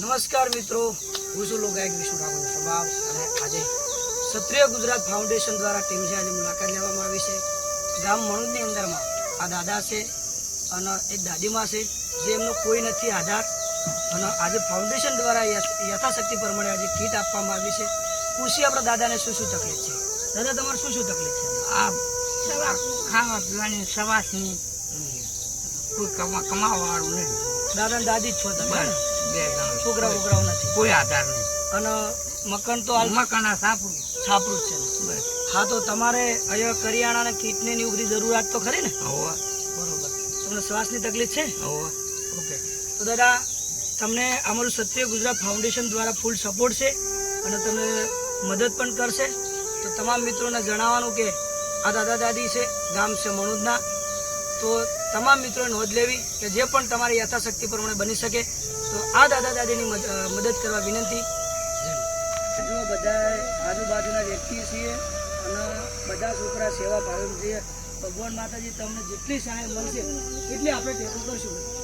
નમસ્કાર મિત્રો હું છું લોકાયક વિષ્ણુ ઠાકોર સ્વભાવ અને આજે ક્ષત્રિય ગુજરાત ફાઉન્ડેશન દ્વારા ટીમની આજે મુલાકાત લેવામાં આવી છે. ગામ મણુદની અંદરમાં આ દાદા છે અને એક દાદીમા છે જે એમનો કોઈ નથી આધાર. અને આજે ફાઉન્ડેશન દ્વારા યથાશક્તિ પ્રમાણે આજે કીટ આપવામાં આવી છે. પૂછી આપણા દાદાને શું શું તકલીફ છે? દાદા તમારે શું શું તકલીફ છે? આ ખાવા પીવાની સવાસની. કોઈ કમા કમાવાવાળું નહીં. દાદા દાદી જ છો તમે. બે છોકરા છોકરાઓ નથી. કોઈ આધાર નહીં. અને મકાન તો મકાના સાપડું છાપરું છે બસ. હા તો તમારે અહીંયા કરિયાણા ને બધી જરૂરિયાત તો ખરી ને? હોવા. બરોબર. તમને શ્વાસની તકલીફ છે? હોવા. ઓકે. તો દાદા તમને અમારું સત્ય ગુજરાત ફાઉન્ડેશન દ્વારા ફૂલ સપોર્ટ છે અને તમે મદદ પણ કરશે. તો તમામ મિત્રોને જણાવવાનું કે આ દાદા દાદી છે ગામ છે મણુદના. તો તમામ મિત્રો નોંધ લેવી કે જે પણ તમારી યથાશક્તિ પ્રમાણે બની શકે, તો આ દાદા દાદીની મદ- મદદ કરવા વિનંતી. જો બધા આજુબાજુના વ્યક્તિ છીએ અને બધા છોકરા સેવા ભાવે છીએ ભગવાન માતાજી તમને જેટલી સહાય મળશે એટલી આપણે ટેકો કરશું.